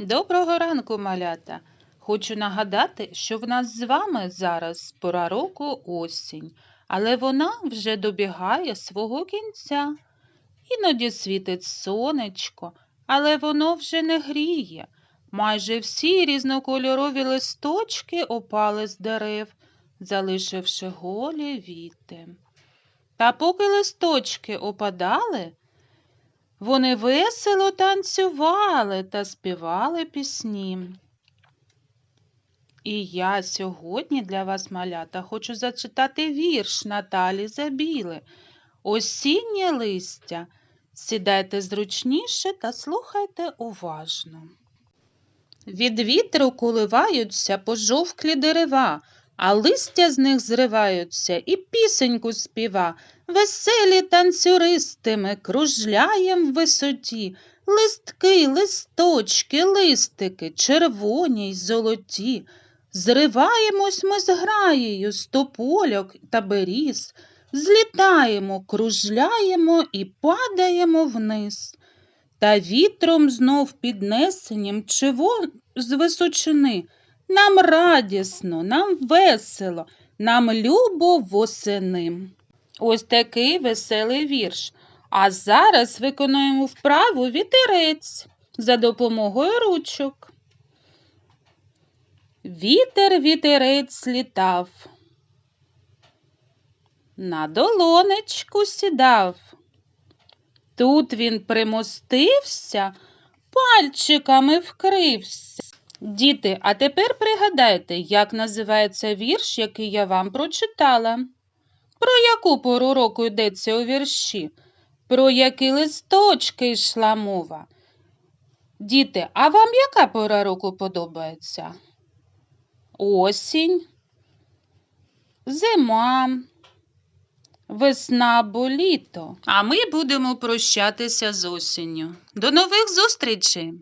Доброго ранку, малята! Хочу нагадати, що в нас з вами зараз пора року осінь, але вона вже добігає свого кінця. Іноді світить сонечко, але воно вже не гріє. Майже всі різнокольорові листочки опали з дерев, залишивши голі віти. Та поки листочки опадали, вони весело танцювали та співали пісні. І я сьогодні для вас, малята, хочу зачитати вірш Наталі Забіли. Осіннє листя. Сідайте зручніше та слухайте уважно. Від вітру коливаються пожовклі дерева, а листя з них зриваються і пісеньку співа. Веселі танцюристи ми кружляєм в висоті, листки, листочки, листики, червоні й золоті. Зриваємось ми з граєю з топольок та беріз, злітаємо, кружляємо і падаємо вниз. Та вітром знов піднесенім чего з височини. Нам радісно, нам весело, нам любо восени. Ось такий веселий вірш. А зараз виконуємо вправу вітерець за допомогою ручок. Вітер вітерець літав, на долонечку сідав. Тут він примостився, пальчиками вкрився. Діти, а тепер пригадайте, як називається вірш, який я вам прочитала. Про яку пору року йдеться у вірші? Про які листочки йшла мова? Діти, а вам яка пора року подобається? Осінь, зима, весна або літо. А ми будемо прощатися з осінню. До нових зустрічей!